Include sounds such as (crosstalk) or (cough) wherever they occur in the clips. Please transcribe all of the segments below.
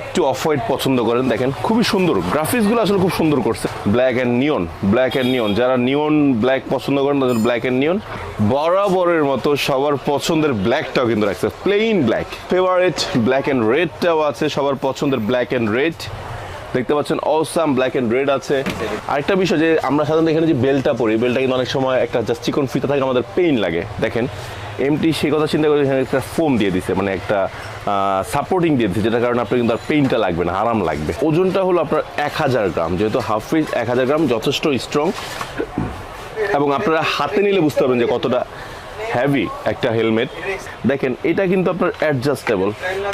একটু off white পছন্দ করেন, দেখেন, খুবই সুন্দর। গ্রাফিক্সগুলো আসলে খুব সুন্দর করছে। Black and neon black and neon যারা নিয়ন ব্ল্যাক পছন্দ করেন, তাদের ব্ল্যাক অ্যান্ড নিয়ন বরাবরের মতো সবার পছন্দের ব্ল্যাকটাও কিন্তু রাখছে। Plain black favourite black and রেডটাও আছে, সবার পছন্দের ব্ল্যাক অ্যান্ড রেড দেখতে পাচ্ছেন অসাম ব্ল্যাক এন্ড রেড আছে। আরেকটা বিষয় যে আমরা সাধারণত এখানে যে বেলটা পরি বেলটা কিন্তু অনেক সময় একটা জাস্ট চিকন ফিতা থাকে আমাদের পেইন লাগে। দেখেন এমটি সেই কথা চিন্তা করে এখানে একটা ফোম দিয়ে দিছে মানে একটা সাপোর্টিং দিয়ে দিচ্ছে যেটার কারণে আপনার কিন্তু আর পেইনটা লাগবে না, আরাম লাগবে। ওজনটা হলো আপনার এক হাজার গ্রাম, যেহেতু হাফ পিস এক হাজার গ্রাম, যথেষ্ট স্ট্রং এবং আপনারা হাতে নিলে বুঝতে পারবেন যে কতটা হ্যাভি একটা হেলমেট দেখেন, এটা কিন্তু আপনার অ্যাডজাস্টেবল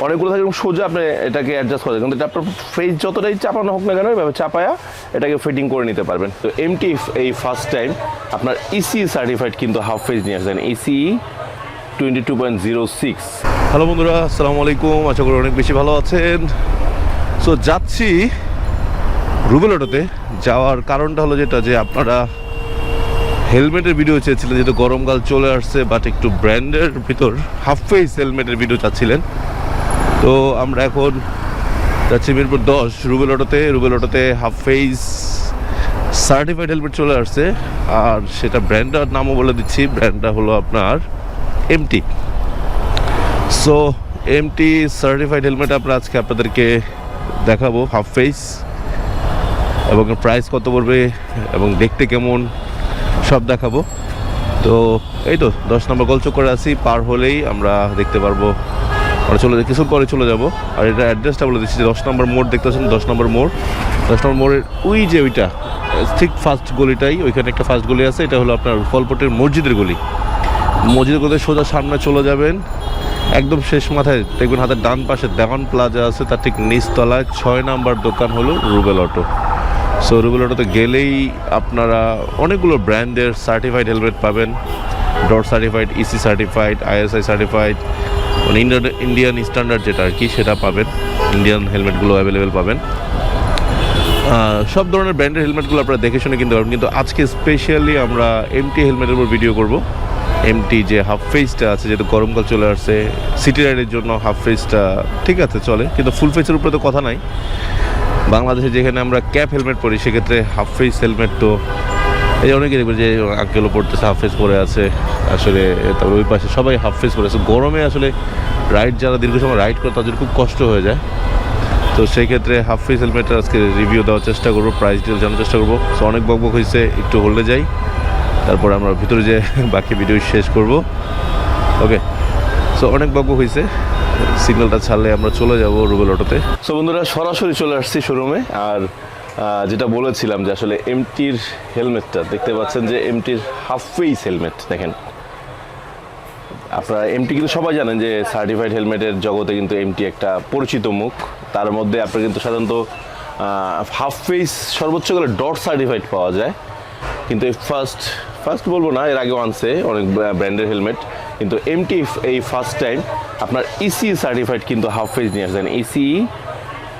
অনেকগুলো থাকে সোজা আপনি এটাকে অ্যাডজাস্ট করা যায়, কিন্তু এটা আপনার ফেস যতটাই চাপানো হোক না কেন, এভাবে চাপায়া এটাকে ফিটিং করে নিতে পারবেন। তো এমটি এই ফার্স্ট টাইম আপনার ইসি সার্টিফাইড কিন্তু হাফ ফেজ নিয়ে আসছেন EC twenty two point zero six hello বন্ধুরা, আসসালামু আলাইকুম। আশা করি অনেক বেশি ভালো আছেন। সো যাচ্ছি রুবেল অটোতে যাওয়ার কারণটা হলো যেটা যে আপনারা হেলমেটের ভিডিও চেয়েছিলেন, যেহেতু গরমকাল চলে আসছে বাট একটু ব্র্যান্ডের ভিতর হাফ ফেস হেলমেটের ভিডিও চাচ্ছিলেন। তো, আমরা এখন যাচ্ছি মিরপুর দশ রুবেল অটোতে রুবেল অটোতে হাফ ফেস সার্টিফাইড হেলমেট চলে আসছে। আর সেটা ব্র্যান্ডটার নামও বলে দিচ্ছি। ব্র্যান্ডটা হলো আপনার MT so MT certified helmet আমরা আজকে আপনাদেরকে দেখাবো হাফ ফেস এবং প্রাইস কত পড়বে, এবং দেখতে কেমন, সব দেখাবো। তো, এই তো, দশ নম্বর গোল করে আছি, পার হলেই আমরা দেখতে পারব। আমরা চলে কিছু পরে চলে যাব। আর এটা অ্যাড্রেসটা বলে দিচ্ছি দশ নম্বর মোড় দেখতে পাচ্ছেন, দশ নম্বর মোড়। দশ নম্বর মোড়ের ওই যে ওইটা, ঠিক ফার্স্ট গলিটাই, ওইখানে একটা ফার্স্ট গলি আছে, এটা হলো আপনার ফলপটের মসজিদের গলি। মসজিদের গলিতে সোজা সামনে চলে যাবেন। একদম শেষ মাথায় দেখবেন হাতের ডান পাশে দেওয়ান প্লাজা আছে, তার ঠিক নিচতলায় ছয় নাম্বার দোকান হলো রুবেল অটো। সো রুবেল অটোতে গেলেই আপনারা অনেকগুলো ব্র্যান্ডের সার্টিফাইড হেলমেট পাবেন। DOT certified EC certified ISI certified মানে ইন্ডিয়ান ইন্ডিয়ান স্ট্যান্ডার্ড যেটা আর কি, সেটা পাবেন। ইন্ডিয়ান হেলমেটগুলো অ্যাভেলেবেল পাবেন। সব ধরনের ব্র্যান্ডের হেলমেটগুলো আপনারা দেখে শুনে কিনতে পারবেন কিন্তু আজকে স্পেশালি আমরা এমটি হেলমেটের উপর ভিডিও করব। এমটি যে হাফ ফেসটা আছে, যেহেতু গরমকাল চলে আসছে সিটি রাইডের জন্য হাফ ফেসটা ঠিক আছে চলে, কিন্তু ফুল ফেসের উপরে তো কথা নাই। বাংলাদেশে যেখানে আমরা ক্যাপ হেলমেট পরি, সেক্ষেত্রে হাফ ফেস হেলমেট তো এই অনেকে দেখবে যে আঙ্কেলও পড়তেছে হাফ ফেস পরে আছে, আসলে তারপরে ওই পাশে সবাই হাফ ফেস পরে আছে। গরমে আসলে রাইড যারা দীর্ঘ সময় রাইড করে, তাদের খুব কষ্ট হয়ে যায়। তো সেই ক্ষেত্রে হাফ ফেস হেলমেটটা আজকে রিভিউ দেওয়ার চেষ্টা করব প্রাইস ডিটেল জানার চেষ্টা করব। সো অনেক বকবক হয়েছে একটু হোল্ডে যাই। তারপর আমরা ভিতরে যে (laughs) বাকি ভিডিও শেষ করব। ওকে সো অনেক বকবক হয়েছে সিগন্যালটা ছাড়লে আমরা চলে যাব রুবেল অটোতে সো বন্ধুরা, সরাসরি চলে আসছি শোরুমে আর যেটা বলেছিলাম যে আসলে এমটির হেলমেটটা দেখতে পাচ্ছেন যে এমটির হাফ ফেস হেলমেট দেখেন। আপনারা এমটি কিন্তু সবাই জানেন যে সার্টিফাইড হেলমেটের জগতে কিন্তু এমটি একটা পরিচিত মুখ। তার মধ্যে আপনার কিন্তু সাধারণত হাফ ফেস সর্বোচ্চ গেলে ডট সার্টিফাইড পাওয়া যায়। কিন্তু এই ফার্স্ট ফার্স্ট বলব না, এর আগে আনছে অনেক ব্র্যান্ডের হেলমেট কিন্তু এমটি এই ফার্স্ট টাইম আপনার ইসি সার্টিফাইড কিন্তু হাফ পেজ নিয়ে আসছেন EC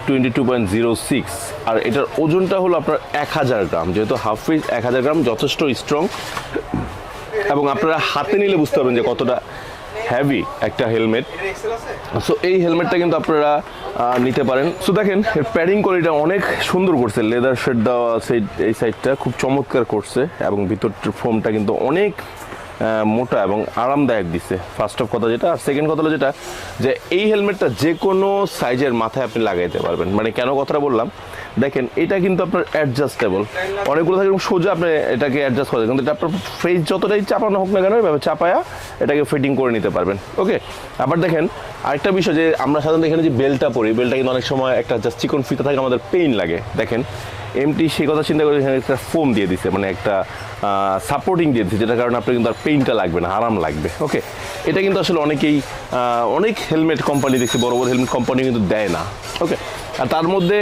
twenty two point zero six আর এটার ওজনটা হলো আপনার এক হাজার গ্রাম, যেহেতু হাফ পেজ এক হাজার গ্রাম যথেষ্ট স্ট্রং এবং আপনারা হাতে নিলে বুঝতে পারবেন যে কতটা হ্যাভি একটা হেলমেট সো এই হেলমেটটা কিন্তু আপনারা নিতে পারেন। সো দেখেন, এর প্যাডিং কোয়ালিটি অনেক সুন্দর করছে। লেদার শেড দেওয়া আছে এই- সাইডটা খুব চমৎকার করছে এবং ভিতরটার ফোমটা কিন্তু অনেক মোটা এবং আরামদায়ক দিচ্ছে ফার্স্ট অফ কথা যেটা, আর সেকেন্ড কথা হলো যেটা, যে এই হেলমেটটা যে কোনো সাইজের মাথায় আপনি লাগাইতে পারবেন। মানে কেন কথাটা বললাম? দেখেন, এটা কিন্তু আপনার অ্যাডজাস্টেবল অনেকগুলো থাকে সোজা আপনি এটাকে অ্যাডজাস্ট করা কিন্তু এটা আপনার ফেস যতটাই চাপানো হোক না কেন, এভাবে চাপায়া এটাকে ফিটিং করে নিতে পারবেন। ওকে আবার দেখেন, আরেকটা বিষয় যে আমরা সাধারণত এখানে যে বেলটা পরি, বেলটা কিন্তু অনেক সময় একটা জাস্ট চিকন ফিতা থাকে আমাদের পেইন লাগে। দেখেন এমটি সেই কথা চিন্তা করে এখানে একটা ফোম দিয়ে দিছে মানে একটা সাপোর্টিং দিয়ে দিচ্ছে যেটার কারণে আপনার কিন্তু আর পেইনটা লাগবে না, আরাম লাগবে। ওকে এটা কিন্তু আসলে অনেকেই অনেক হেলমেট কোম্পানি দেখছি, বড় বড় হেলমেট কোম্পানি কিন্তু দেয় না। ওকে আর তার মধ্যে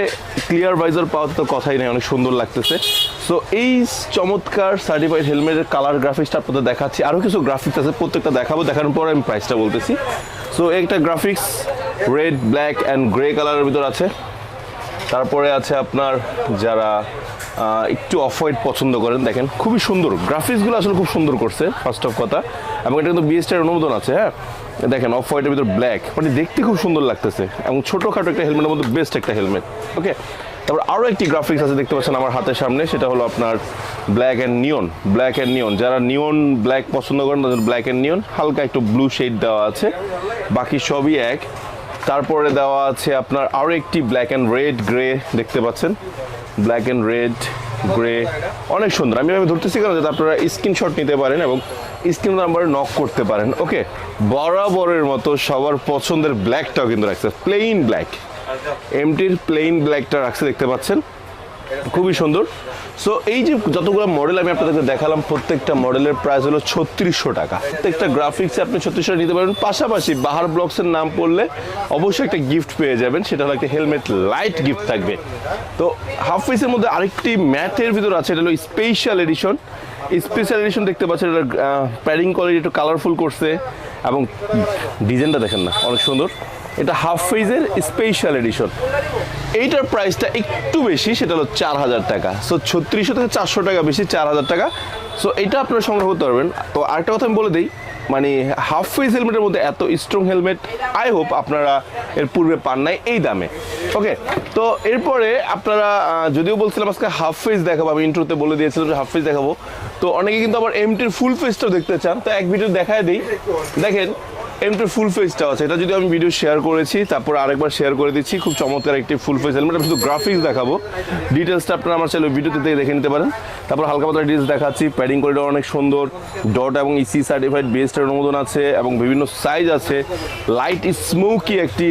ক্লিয়ার ভাইজার পাওয়াতে তো কথাই নেই, অনেক সুন্দর লাগতেছে। সো এই চমৎকার সার্টিফাইড হেলমেটের কালার গ্রাফিক্সটা আপনাদের দেখাচ্ছি। আরও কিছু গ্রাফিক্স আছে, প্রত্যেকটা দেখাবো, দেখানোর পর আমি প্রাইসটা বলতেছি। সো একটা graphics red black and grey কালারের ভিতর আছে। তারপরে আছে আপনার যারা একটু অফ হোয়াইট পছন্দ করেন, দেখেন খুবই সুন্দর। গ্রাফিক্সগুলো আসলে খুব সুন্দর করছে ফার্স্ট অফ কথা। এবং এটা কিন্তু বিএসটির অনুমোদন আছে হ্যাঁ? দেখেন অফ হোয়াইটের ভিতরে ব্ল্যাক মানে দেখতে খুব সুন্দর লাগতেছে। এবং ছোটোখাটো একটা হেলমেটের মধ্যে বেস্ট একটা হেলমেট ওকে তারপর আরও একটি গ্রাফিক্স আছে দেখতে পাচ্ছেন আমার হাতের সামনে, সেটা হলো আপনার black and neon black and neon যারা নিয়ন ব্ল্যাক পছন্দ করেন, তাদের ব্ল্যাক অ্যান্ড নিয়ন হালকা একটু ব্লু শেড দেওয়া আছে। বাকি সবই এক। তারপরে দেওয়া আছে আপনার আরও একটি ব্ল্যাক অ্যান্ড রেড গ্রে দেখতে পাচ্ছেন। ব্ল্যাক অ্যান্ড রেড গ্রে অনেক সুন্দর। আমি আমি ধরতেছি কেন? যাতে আপনারা স্ক্রিনশট নিতে পারেন এবং স্ক্রিন নাম্বারে নক করতে পারেন। ওকে বরাবরের মতো সবার পছন্দের ব্ল্যাকটাও কিন্তু রাখছে। প্লেইন ব্ল্যাক এমটির প্লেইন ব্ল্যাকটা রাখছে, দেখতে পাচ্ছেন? খুবই সুন্দর। সো এই যে যতগুলো মডেল আমি আপনাদেরকে দেখালাম, প্রত্যেকটা মডেলের প্রাইস হলো ছত্রিশশো টাকা। প্রত্যেকটা গ্রাফিক্সে আপনি ছত্রিশশো নিতে পারবেন। পাশাপাশি বাহার ব্লগসের নাম পড়লে অবশ্যই একটা গিফট পেয়ে যাবেন। সেটা হলো একটা হেলমেট লাইট গিফট থাকবে। তো হাফ পিসের মধ্যে আরেকটি ম্যাটের ভিতর আছে, এটা হলো স্পেশাল এডিশন স্পেশাল এডিশন দেখতে পাচ্ছেন, এটা প্যাডিং কোয়ালিটি একটু কালারফুল করছে এবং ডিজাইনটা দেখেন না, অনেক সুন্দর। এটা হাফ ফেজের স্পেশাল এডিশন এইটার প্রাইসটা একটু বেশি, সেটা হলো চার হাজার টাকা। সো ছত্রিশশো থেকে চারশো টাকা বেশি, চার হাজার টাকা। সো এটা আপনারা সংগ্রহ করতে পারবেন। তো আরেকটা কথা আমি বলে দিই মানে হাফ ফেস হেলমেটের মধ্যে এত স্ট্রং হেলমেট আই হোপ আপনারা এর পূর্বে পান নাই এই দামে। ওকে তো এরপরে আপনারা যদিও বলছিলাম আজকে হাফ ফেস দেখাবো, আমি ইন্ট্রোতে বলে দিয়েছিলাম যে হাফ ফেস দেখাবো। তো অনেকে কিন্তু আবার এমটির ফুল ফেসটাও দেখতে চান, তো এক ভিডিও দেখায় দিই। দেখেন এমটির ফুল ফেজটাও আছে। এটা যদি আমি ভিডিও শেয়ার করেছি, তারপর আরেকবার শেয়ার করে দিচ্ছি, খুব চমৎকার একটি ফুল ফেজ হেলমেট আমি শুধু গ্রাফিক্স দেখাবো। ডিটেলসটা আপনারা আমার চাইলে ভিডিওতে থেকে দেখে নিতে পারেন। তারপর হালকা পাতলা ডিটেলস দেখাচ্ছি। প্যাডিং করিডর অনেক সুন্দর। ডট এবং ইসি সার্টিফাইড বেস্টের অনুমোদন আছে এবং বিভিন্ন সাইজ আছে। লাইট স্মোকি একটি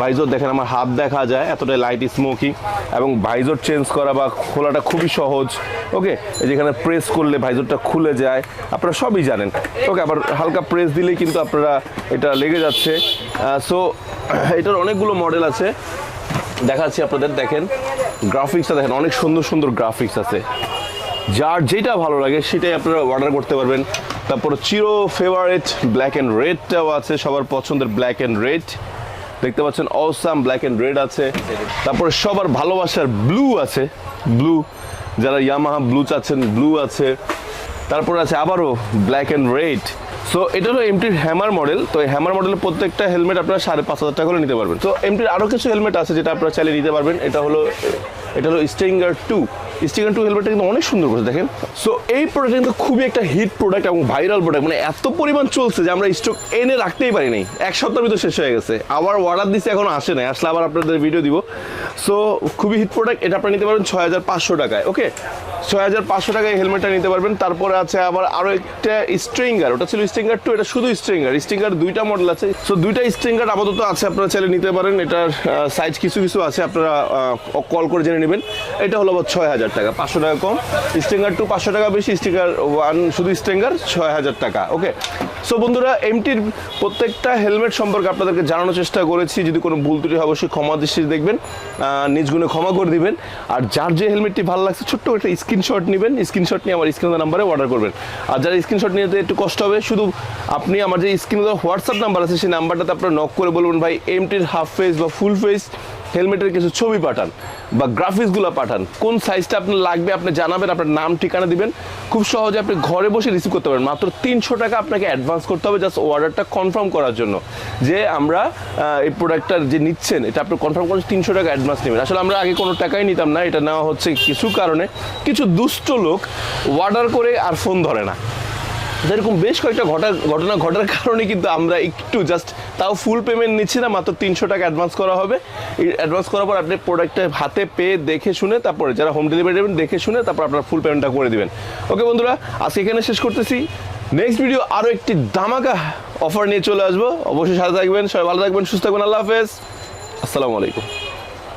ভাইজর দেখেন আমার হাত দেখা যায়, এতটাই লাইট স্মোকি এবং ভাইজর চেঞ্জ করা বা খোলাটা খুবই সহজ। ওকে যেখানে প্রেস করলে ভাইজরটা খুলে যায়। আপনারা সবই জানেন। ওকে আবার হালকা প্রেস দিলেই কিন্তু আপনারা এটা লেগে যাচ্ছে। সো এটার অনেকগুলো মডেল আছে। দেখাচ্ছি আপনাদের, দেখেন। গ্রাফিক্সটা দেখেন, অনেক সুন্দর সুন্দর গ্রাফিক্স আছে। যার যেটা ভালো লাগে, সেটাই আপনারা অর্ডার করতে পারবেন। তারপর চিরো ফেভারিট ব্ল্যাক অ্যান্ড রেডটাও আছে, সবার পছন্দের ব্ল্যাক অ্যান্ড রেড দেখতে পাচ্ছেন অসাম ব্ল্যাক অ্যান্ড রেড আছে। তারপরে সবার ভালোবাসার ব্লু আছে। ব্লু যারা ইয়ামাহা ব্লু চাচ্ছেন ব্লু আছে। তারপর আছে আবারও ব্ল্যাক অ্যান্ড রেড সো এটা হলো এমটির হ্যামার মডেল তো হ্যামার মডেলের প্রত্যেকটা হেলমেট আপনারা সাড়ে পাঁচ হাজার টাকা করে নিতে পারবেন। তো এমটির আরও কিছু হেলমেট আছে যেটা আপনারা চাইলে নিতে পারবেন। এটা হলো এটা হলো স্টিঙ্গার টু স্টিঙ্গার টু হেলমেটটা কিন্তু অনেক সুন্দর করেছে, দেখেন। সো এই প্রোডাক্ট কিন্তু খুবই একটা হিট প্রোডাক্ট এবং ভাইরাল প্রোডাক্ট মানে এত পরিমাণ চলছে যে আমরা স্টক এনে রাখতেই পারি নাই। এক সপ্তাহের ভিতর শেষ হয়ে গেছে। আবার অর্ডার দিচ্ছে এখন আসে নাই। আসলে আবার আপনাদের ভিডিও দিব। সো খুবই হিট প্রোডাক্ট এটা আপনারা নিতে পারবেন ছয় হাজার পাঁচশো টাকায় ওকে ছয় হাজার পাঁচশো টাকায় হেলমেটটা নিতে পারবেন, তারপরে আছে আবার আরও একটা স্ট্রিঙ্গার ওটা ছিল স্ট্রিঙ্গার টু এটা শুধু স্ট্রিঙ্গার স্ট্রিঙ্গার দুইটা মডেল আছে। সো দুইটা স্ট্রিঙ্গার আপাতত আছে, আপনারা চাইলে নিতে পারেন, এটার সাইজ কিছু কিছু আছে, আপনারা কল করে জেনে নেবেন। এটা হলো আবার ছয় হাজার টাকা, পাঁচশো টাকা কম। স্ট্রিঙ্গার টু পাঁচশো টাকা বেশি স্ট্রিঙ্গার ওয়ান শুধু স্ট্রিঙ্গার ছয় হাজার টাকা ওকে সো বন্ধুরা এমটির প্রত্যেকটা হেলমেট সম্পর্কে আপনাদেরকে জানানোর চেষ্টা করেছি, যদি কোনো ভুল ত্রুটি অবশ্যই ক্ষমা দৃষ্টি দেখবেন। আহ, নিজ গুণে ক্ষমা করে দিবেন। আর যার যে হেলমেটটি ভালো লাগছে ছোট্ট একটা স্ক্রিনশট নেবেন। স্ক্রিনশট নিয়ে আমার স্ক্রিন নাম্বারে অর্ডার করবেন। আর যারা স্ক্রিনশট নিতে একটু কষ্ট হবে শুধু আপনি আমার যে স্ক্রিনে হোয়াটসঅ্যাপ নাম্বার আছে সেই নাম্বারটাতে আপনার নক করে বলবেন ভাই এমটির হাফ ফেস বা ফুল ফেস হেলমেটের কিছু ছবি পাঠান বা গ্রাফিক্সগুলো পাঠান। কোন সাইজটা আপনার লাগবে আপনি জানাবেন, আপনার নাম, ঠিকানা দিবেন। খুব সহজে আপনি ঘরে বসে রিসিভ করতে পারেন মাত্র তিনশো টাকা আপনাকে অ্যাডভান্স করতে হবে জাস্ট অর্ডারটা কনফার্ম করার জন্য। যে আমরা এই প্রোডাক্টটা যে নিচ্ছেন, এটা আপনি কনফার্ম করেন তিনশো টাকা অ্যাডভান্স নেবেন। আসলে আমরা আগে কোনো টাকাই নিতাম না, এটা নেওয়া হচ্ছে কিছু কারণে। কিছু দুষ্ট লোক অর্ডার করে আর ফোন ধরে না। এরকম বেশ কয়েকটা ঘটা ঘটনা ঘটার কারণে কিন্তু আমরা একটু জাস্ট তাও ফুল পেমেন্ট নিচ্ছি না, মাত্র তিনশো টাকা অ্যাডভান্স করা হবে। অ্যাডভান্স করার পর আপনি প্রোডাক্টটা হাতে পেয়ে দেখে শুনে তারপরে যারা হোম ডেলিভারি দেবেন, দেখে শুনে তারপর আপনার ফুল পেমেন্টটা করে দেবেন। ওকে বন্ধুরা, আজকে এখানে শেষ করতেছি। নেক্সট ভিডিও আরও একটি দামাকা অফার নিয়ে চলে আসব। অবশ্যই সাথে থাকবেন, সবাই ভালো থাকবেন, সুস্থ থাকবেন, আল্লাহ হাফেজ। আসসালামু আলাইকুম।